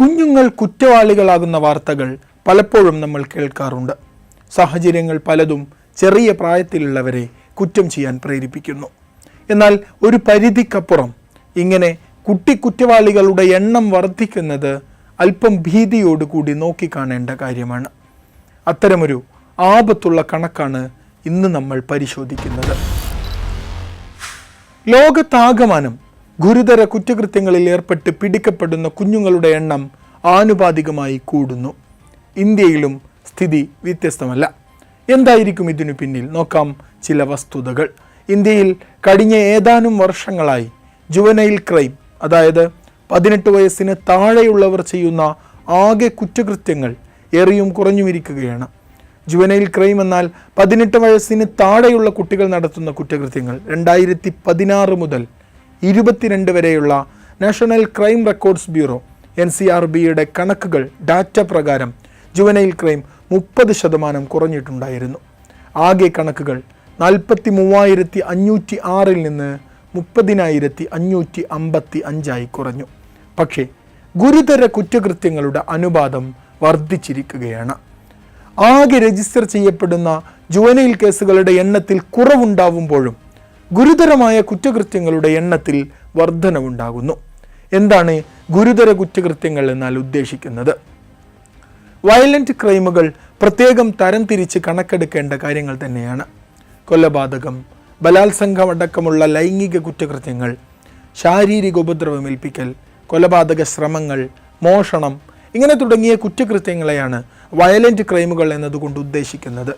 കുഞ്ഞുങ്ങൾ കുറ്റവാളികളാകുന്ന വാർത്തകൾ പലപ്പോഴും നമ്മൾ കേൾക്കാറുണ്ട്. സാഹചര്യങ്ങൾ പലതും ചെറിയ പ്രായത്തിലുള്ളവരെ കുറ്റം ചെയ്യാൻ പ്രേരിപ്പിക്കുന്നു. എന്നാൽ ഒരു പരിധിക്കപ്പുറം ഇങ്ങനെ കുട്ടി കുറ്റവാളികളുടെ എണ്ണം വർദ്ധിക്കുന്നത് അല്പം ഭീതിയോടുകൂടി നോക്കിക്കാണേണ്ട കാര്യമാണ്. അത്തരമൊരു ആപത്തുള്ള കണക്കാണ് ഇന്ന് നമ്മൾ പരിശോധിക്കുന്നത്. ലോകത്താകമാനം ഗുരുതര കുറ്റകൃത്യങ്ങളിൽ ഏർപ്പെട്ട് പിടിക്കപ്പെടുന്ന കുഞ്ഞുങ്ങളുടെ എണ്ണം ആനുപാതികമായി കൂടുന്നു. ഇന്ത്യയിലും സ്ഥിതി വ്യത്യസ്തമല്ല. എന്തായിരിക്കും ഇതിനു പിന്നിൽ? നോക്കാം ചില വസ്തുതകൾ. ഇന്ത്യയിൽ കഴിഞ്ഞ ഏതാനും വർഷങ്ങളായി ജുവനൈൽ ക്രൈം അതായത് പതിനെട്ട് വയസ്സിന് താഴെയുള്ളവർ ചെയ്യുന്ന ആകെ കുറ്റകൃത്യങ്ങൾ ഏറിയും കുറഞ്ഞുമിരിക്കുകയാണ്. ജുവനൈൽ ക്രൈം എന്നാൽ പതിനെട്ട് വയസ്സിന് താഴെയുള്ള കുട്ടികൾ നടത്തുന്ന കുറ്റകൃത്യങ്ങൾ. രണ്ടായിരത്തി പതിനാറ് മുതൽ ഇരുപത്തിരണ്ട് വരെയുള്ള national crime records bureau N C R ബിയുടെ കണക്കുകൾ ഡാറ്റ പ്രകാരം ജുവനൈൽ ക്രൈം മുപ്പത് ശതമാനം കുറഞ്ഞിട്ടുണ്ടായിരുന്നു. ആകെ കണക്കുകൾ നാൽപ്പത്തി മൂവായിരത്തി അഞ്ഞൂറ്റി ആറിൽ നിന്ന് മുപ്പതിനായിരത്തി അഞ്ഞൂറ്റി അമ്പത്തി അഞ്ചായി കുറഞ്ഞു. പക്ഷേ ഗുരുതര കുറ്റകൃത്യങ്ങളുടെ അനുപാതം വർദ്ധിച്ചിരിക്കുകയാണ്. ആകെ രജിസ്റ്റർ ചെയ്യപ്പെടുന്ന ജുവനൈൽ കേസുകളുടെ എണ്ണത്തിൽ കുറവുണ്ടാവുമ്പോഴും ഗുരുതരമായ കുറ്റകൃത്യങ്ങളുടെ എണ്ണത്തിൽ വർധനവുണ്ടാകുന്നു. എന്താണ് ഗുരുതര കുറ്റകൃത്യങ്ങൾ എന്നാൽ ഉദ്ദേശിക്കുന്നത്? വയലന്റ് ക്രൈമുകൾ പ്രത്യേകം തരംതിരിച്ച് കണക്കെടുക്കേണ്ട കാര്യങ്ങൾ തന്നെയാണ്. കൊലപാതകം ബലാത്സംഗം അടക്കമുള്ള ലൈംഗിക കുറ്റകൃത്യങ്ങൾ ശാരീരിക ഉപദ്രവമേൽപ്പിക്കൽ കൊലപാതക ശ്രമങ്ങൾ മോഷണം ഇങ്ങനെ തുടങ്ങിയ കുറ്റകൃത്യങ്ങളെയാണ് വയലന്റ് ക്രൈമുകൾ എന്നതുകൊണ്ട് ഉദ്ദേശിക്കുന്നത്.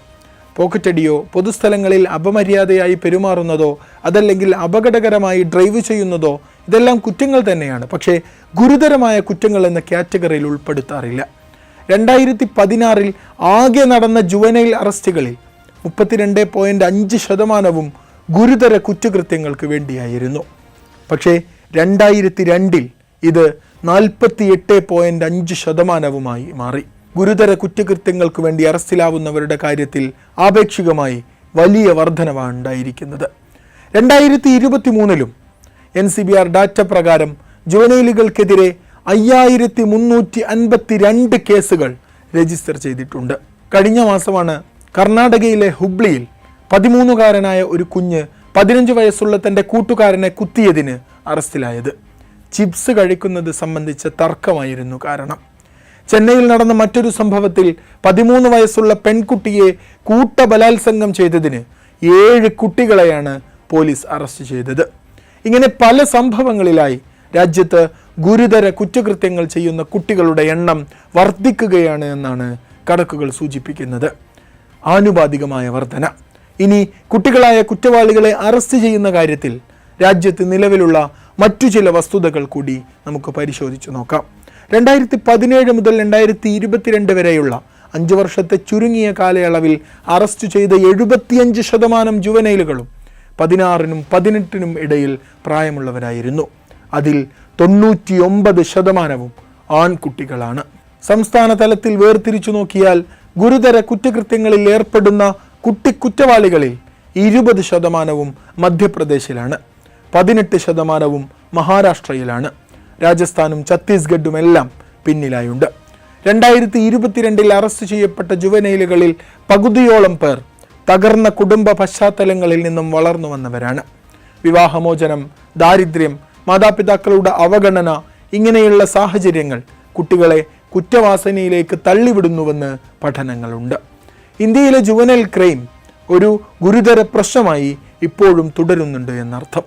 പോക്കറ്റടിയോ പൊതുസ്ഥലങ്ങളിൽ അപമര്യാദയായി പെരുമാറുന്നതോ അതല്ലെങ്കിൽ അപകടകരമായി ഡ്രൈവ് ചെയ്യുന്നതോ ഇതെല്ലാം കുറ്റങ്ങൾ തന്നെയാണ്. പക്ഷേ ഗുരുതരമായ കുറ്റങ്ങൾ എന്ന കാറ്റഗറിയിൽ ഉൾപ്പെടുത്താറില്ല. രണ്ടായിരത്തി പതിനാറിൽ ആകെ നടന്ന ജുവനൈൽ അറസ്റ്റുകളിൽ മുപ്പത്തിരണ്ട് പോയിന്റ് അഞ്ച് ശതമാനവും ഗുരുതര കുറ്റകൃത്യങ്ങൾക്ക് വേണ്ടിയായിരുന്നു. പക്ഷേ രണ്ടായിരത്തി രണ്ടിൽ ഇത് നാൽപ്പത്തി എട്ട് പോയിന്റ് അഞ്ച് ശതമാനവുമായി മാറി. ഗുരുതര കുറ്റകൃത്യങ്ങൾക്ക് വേണ്ടി അറസ്റ്റിലാവുന്നവരുടെ കാര്യത്തിൽ ആപേക്ഷികമായി വലിയ വർധനവാണ് ഉണ്ടായിരിക്കുന്നത്. രണ്ടായിരത്തി ഇരുപത്തി മൂന്നിലും N C B R data പ്രകാരം ജുവനൈലുകൾക്കെതിരെ അയ്യായിരത്തി മുന്നൂറ്റി അൻപത്തി രണ്ട് കേസുകൾ രജിസ്റ്റർ ചെയ്തിട്ടുണ്ട്. കഴിഞ്ഞ മാസമാണ് കർണാടകയിലെ ഹുബ്ലിയിൽ പതിമൂന്നുകാരനായ ഒരു കുഞ്ഞ് പതിനഞ്ച് വയസ്സുള്ള തന്റെ കൂട്ടുകാരനെ കുത്തിയതിന് അറസ്റ്റിലായത്. ചിപ്സ് കഴിക്കുന്നത് സംബന്ധിച്ച തർക്കമായിരുന്നു കാരണം. ചെന്നൈയിൽ നടന്ന മറ്റൊരു സംഭവത്തിൽ പതിമൂന്ന് വയസ്സുള്ള പെൺകുട്ടിയെ കൂട്ട ബലാത്സംഗം ചെയ്തതിന് ഏഴ് കുട്ടികളെയാണ് പോലീസ് അറസ്റ്റ് ചെയ്തത്. ഇങ്ങനെ പല സംഭവങ്ങളിലായി രാജ്യത്ത് ഗുരുതര കുറ്റകൃത്യങ്ങൾ ചെയ്യുന്ന കുട്ടികളുടെ എണ്ണം വർദ്ധിക്കുകയാണ് എന്നാണ് കണക്കുകൾ സൂചിപ്പിക്കുന്നത്. ആനുപാതികമായ വർധന. ഇനി കുട്ടികളായ കുറ്റവാളികളെ അറസ്റ്റ് ചെയ്യുന്ന കാര്യത്തിൽ രാജ്യത്ത് നിലവിലുള്ള മറ്റു ചില വസ്തുതകൾ കൂടി നമുക്ക് പരിശോധിച്ചു നോക്കാം. രണ്ടായിരത്തി പതിനേഴ് മുതൽ രണ്ടായിരത്തി ഇരുപത്തിരണ്ട് വരെയുള്ള അഞ്ച് വർഷത്തെ ചുരുങ്ങിയ കാലയളവിൽ അറസ്റ്റ് ചെയ്ത എഴുപത്തിയഞ്ച് ശതമാനം ജുവനൈലുകളും പതിനാറിനും പതിനെട്ടിനും ഇടയിൽ പ്രായമുള്ളവരായിരുന്നു. അതിൽ തൊണ്ണൂറ്റിയൊമ്പത് ശതമാനവും ആൺകുട്ടികളാണ്. സംസ്ഥാന തലത്തിൽ വേർതിരിച്ചു നോക്കിയാൽ ഗുരുതര കുറ്റകൃത്യങ്ങളിൽ ഏർപ്പെടുന്ന കുട്ടിക്കുറ്റവാളികളിൽ ഇരുപത് ശതമാനവും മധ്യപ്രദേശിലാണ്. പതിനെട്ട് ശതമാനവും മഹാരാഷ്ട്രയിലാണ്. രാജസ്ഥാനും ഛത്തീസ്ഗഡും എല്ലാം പിന്നിലായുണ്ട്. രണ്ടായിരത്തി ഇരുപത്തിരണ്ടിൽ അറസ്റ്റ് ചെയ്യപ്പെട്ട ജുവനൈലുകളിൽ പകുതിയോളം പേർ തകർന്ന കുടുംബ പശ്ചാത്തലങ്ങളിൽ നിന്നും വളർന്നു വന്നവരാണ്. വിവാഹമോചനം ദാരിദ്ര്യം മാതാപിതാക്കളുടെ അവഗണന ഇങ്ങനെയുള്ള സാഹചര്യങ്ങൾ കുട്ടികളെ കുറ്റവാസനയിലേക്ക് തള്ളിവിടുന്നുവെന്ന് പഠനങ്ങളുണ്ട്. ഇന്ത്യയിലെ ജുവനൽ ക്രൈം ഒരു ഗുരുതര പ്രശ്നമായി ഇപ്പോഴും തുടരുന്നുണ്ട് എന്നർത്ഥം.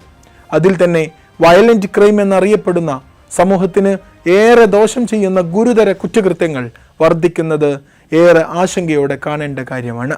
അതിൽ തന്നെ വയലന്റ് ക്രൈം എന്നറിയപ്പെടുന്ന സമൂഹത്തിന് ഏറെ ദോഷം ചെയ്യുന്ന ഗുരുതര കുറ്റകൃത്യങ്ങൾ വർദ്ധിക്കുന്നത് ഏറെ ആശങ്കയോടെ കാണേണ്ട കാര്യമാണ്.